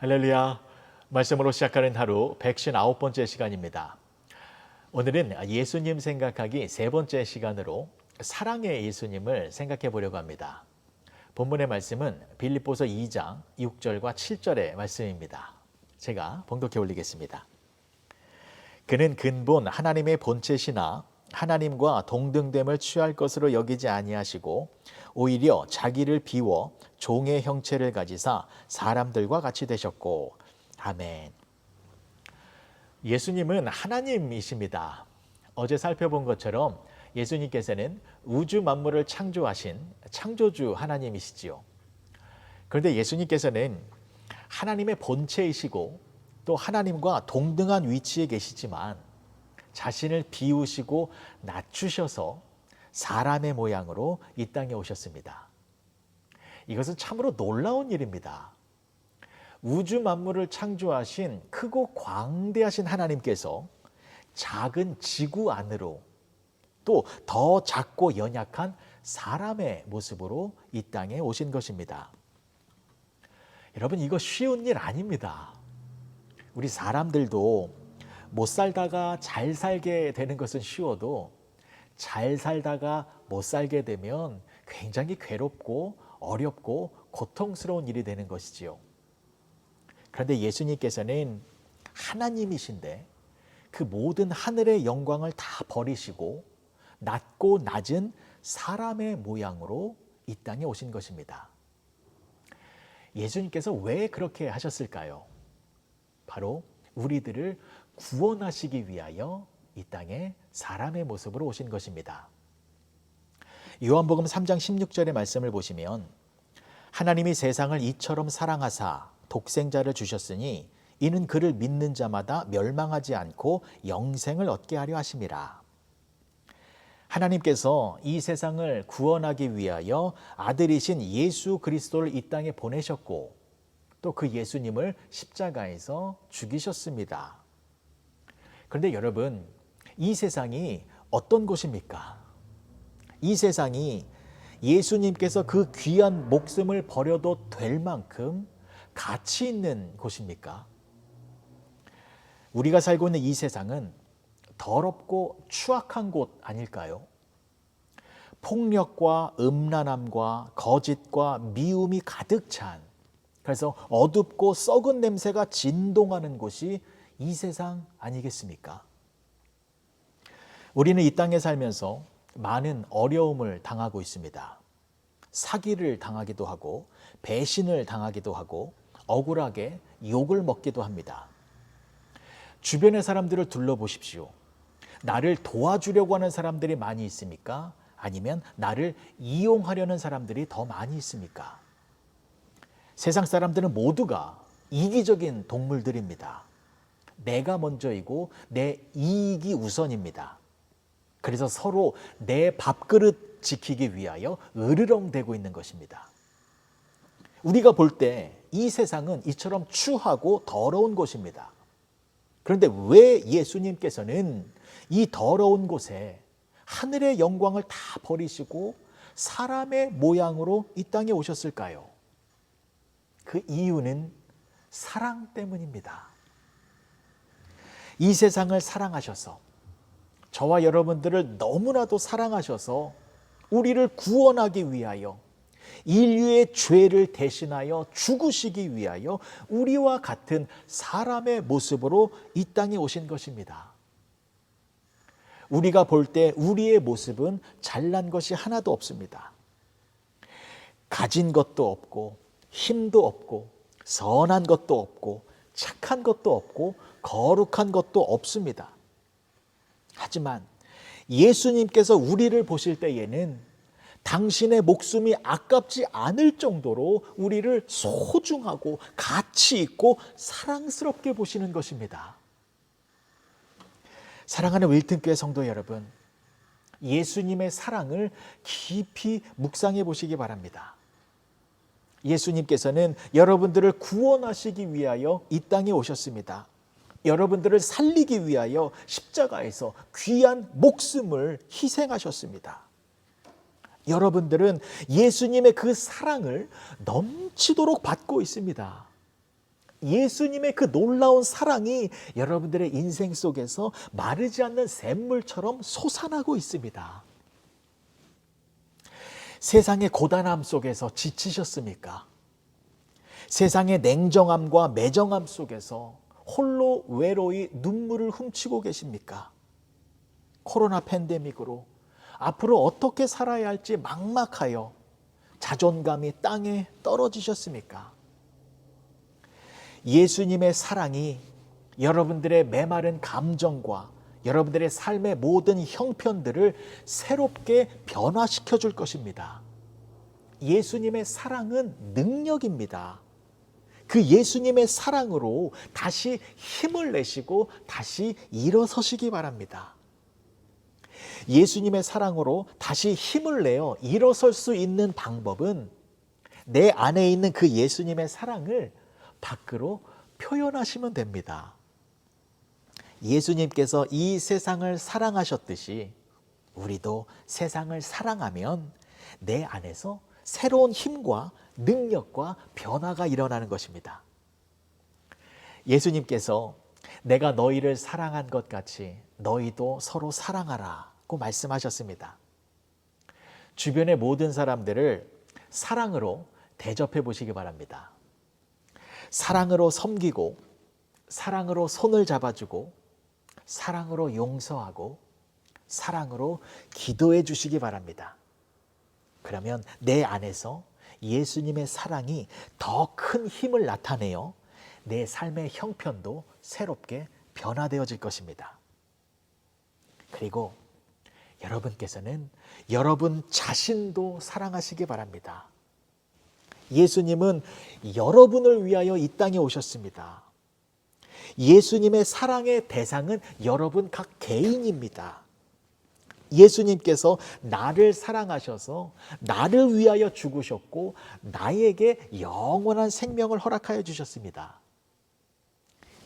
할렐루야. 말씀으로 시작하는 하루 159번째 시간입니다. 오늘은 예수님 생각하기 세 번째 시간으로 사랑의 예수님을 생각해 보려고 합니다. 본문의 말씀은 빌립보서 2장 6절과 7절의 말씀입니다. 제가 봉독해 올리겠습니다. 그는 근본 하나님의 본체시나 하나님과 동등됨을 취할 것으로 여기지 아니하시고 오히려 자기를 비워 종의 형체를 가지사 사람들과 같이 되셨고 아멘. 예수님은 하나님이십니다. 어제 살펴본 것처럼 예수님께서는 우주 만물을 창조하신 창조주 하나님이시지요. 그런데 예수님께서는 하나님의 본체이시고 또 하나님과 동등한 위치에 계시지만 자신을 비우시고 낮추셔서 사람의 모양으로 이 땅에 오셨습니다. 이것은 참으로 놀라운 일입니다. 우주 만물을 창조하신 크고 광대하신 하나님께서 작은 지구 안으로 또 더 작고 연약한 사람의 모습으로 이 땅에 오신 것입니다. 여러분, 이거 쉬운 일 아닙니다. 우리 사람들도 못 살다가 잘 살게 되는 것은 쉬워도 잘 살다가 못 살게 되면 굉장히 괴롭고 어렵고 고통스러운 일이 되는 것이지요. 그런데 예수님께서는 하나님이신데 그 모든 하늘의 영광을 다 버리시고 낮고 낮은 사람의 모양으로 이 땅에 오신 것입니다. 예수님께서 왜 그렇게 하셨을까요? 바로 우리들을 구원하시기 위하여 이 땅에 사람의 모습으로 오신 것입니다. 요한복음 3장 16절의 말씀을 보시면 하나님이 세상을 이처럼 사랑하사 독생자를 주셨으니 이는 그를 믿는 자마다 멸망하지 않고 영생을 얻게 하려 하심이라. 하나님께서 이 세상을 구원하기 위하여 아들이신 예수 그리스도를 이 땅에 보내셨고 또 그 예수님을 십자가에서 죽이셨습니다. 그런데 여러분, 이 세상이 어떤 곳입니까? 이 세상이 예수님께서 그 귀한 목숨을 버려도 될 만큼 가치 있는 곳입니까? 우리가 살고 있는 이 세상은 더럽고 추악한 곳 아닐까요? 폭력과 음란함과 거짓과 미움이 가득 찬 그래서 어둡고 썩은 냄새가 진동하는 곳이 이 세상 아니겠습니까? 우리는 이 땅에 살면서 많은 어려움을 당하고 있습니다. 사기를 당하기도 하고 배신을 당하기도 하고 억울하게 욕을 먹기도 합니다. 주변의 사람들을 둘러보십시오. 나를 도와주려고 하는 사람들이 많이 있습니까? 아니면 나를 이용하려는 사람들이 더 많이 있습니까? 세상 사람들은 모두가 이기적인 동물들입니다. 내가 먼저이고 내 이익이 우선입니다. 그래서 서로 내 밥그릇 지키기 위하여 으르렁대고 있는 것입니다. 우리가 볼 때 이 세상은 이처럼 추하고 더러운 곳입니다. 그런데 왜 예수님께서는 이 더러운 곳에 하늘의 영광을 다 버리시고 사람의 모양으로 이 땅에 오셨을까요? 그 이유는 사랑 때문입니다. 이 세상을 사랑하셔서 저와 여러분들을 너무나도 사랑하셔서 우리를 구원하기 위하여 인류의 죄를 대신하여 죽으시기 위하여 우리와 같은 사람의 모습으로 이 땅에 오신 것입니다. 우리가 볼 때 우리의 모습은 잘난 것이 하나도 없습니다. 가진 것도 없고 힘도 없고 선한 것도 없고 착한 것도 없고 거룩한 것도 없습니다. 하지만 예수님께서 우리를 보실 때에는 당신의 목숨이 아깝지 않을 정도로 우리를 소중하고 가치 있고 사랑스럽게 보시는 것입니다. 사랑하는 윌튼교회 성도 여러분, 예수님의 사랑을 깊이 묵상해 보시기 바랍니다. 예수님께서는 여러분들을 구원하시기 위하여 이 땅에 오셨습니다. 여러분들을 살리기 위하여 십자가에서 귀한 목숨을 희생하셨습니다. 여러분들은 예수님의 그 사랑을 넘치도록 받고 있습니다. 예수님의 그 놀라운 사랑이 여러분들의 인생 속에서 마르지 않는 샘물처럼 솟아나고 있습니다. 세상의 고단함 속에서 지치셨습니까? 세상의 냉정함과 매정함 속에서 홀로 외로이 눈물을 훔치고 계십니까? 코로나 팬데믹으로 앞으로 어떻게 살아야 할지 막막하여 자존감이 땅에 떨어지셨습니까? 예수님의 사랑이 여러분들의 메마른 감정과 여러분들의 삶의 모든 형편들을 새롭게 변화시켜 줄 것입니다. 예수님의 사랑은 능력입니다. 그 예수님의 사랑으로 다시 힘을 내시고 다시 일어서시기 바랍니다. 예수님의 사랑으로 다시 힘을 내어 일어설 수 있는 방법은 내 안에 있는 그 예수님의 사랑을 밖으로 표현하시면 됩니다. 예수님께서 이 세상을 사랑하셨듯이 우리도 세상을 사랑하면 내 안에서 새로운 힘과 능력과 변화가 일어나는 것입니다. 예수님께서 내가 너희를 사랑한 것 같이 너희도 서로 사랑하라고 말씀하셨습니다. 주변의 모든 사람들을 사랑으로 대접해 보시기 바랍니다. 사랑으로 섬기고, 사랑으로 손을 잡아주고, 사랑으로 용서하고, 사랑으로 기도해 주시기 바랍니다. 그러면 내 안에서 예수님의 사랑이 더 큰 힘을 나타내어 내 삶의 형편도 새롭게 변화되어질 것입니다. 그리고 여러분께서는 여러분 자신도 사랑하시기 바랍니다. 예수님은 여러분을 위하여 이 땅에 오셨습니다. 예수님의 사랑의 대상은 여러분 각 개인입니다. 예수님께서 나를 사랑하셔서 나를 위하여 죽으셨고 나에게 영원한 생명을 허락하여 주셨습니다.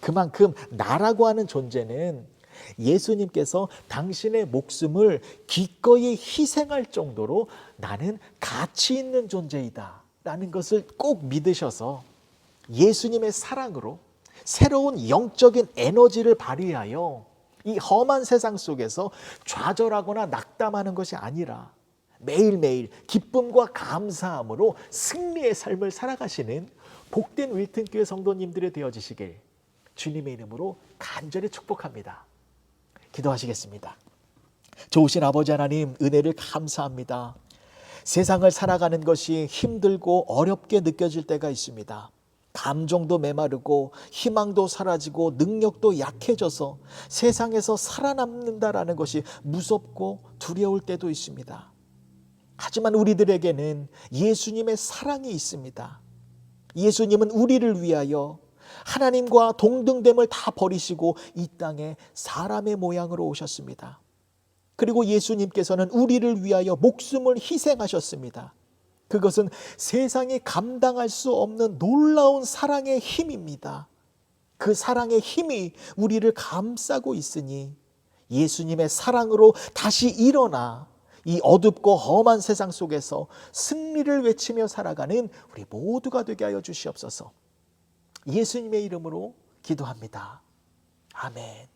그만큼 나라고 하는 존재는 예수님께서 당신의 목숨을 기꺼이 희생할 정도로 나는 가치 있는 존재이다. 라는 것을 꼭 믿으셔서 예수님의 사랑으로 새로운 영적인 에너지를 발휘하여 이 험한 세상 속에서 좌절하거나 낙담하는 것이 아니라 매일매일 기쁨과 감사함으로 승리의 삶을 살아가시는 복된 윌튼교회 성도님들이 되어지시길 주님의 이름으로 간절히 축복합니다. 기도하시겠습니다. 좋으신 아버지 하나님 은혜를 감사합니다. 세상을 살아가는 것이 힘들고 어렵게 느껴질 때가 있습니다. 감정도 메마르고 희망도 사라지고 능력도 약해져서 세상에서 살아남는다라는 것이 무섭고 두려울 때도 있습니다. 하지만 우리들에게는 예수님의 사랑이 있습니다. 예수님은 우리를 위하여 하나님과 동등됨을 다 버리시고 이 땅에 사람의 모양으로 오셨습니다. 그리고 예수님께서는 우리를 위하여 목숨을 희생하셨습니다. 그것은 세상이 감당할 수 없는 놀라운 사랑의 힘입니다. 그 사랑의 힘이 우리를 감싸고 있으니 예수님의 사랑으로 다시 일어나 이 어둡고 험한 세상 속에서 승리를 외치며 살아가는 우리 모두가 되게 하여 주시옵소서. 예수님의 이름으로 기도합니다. 아멘.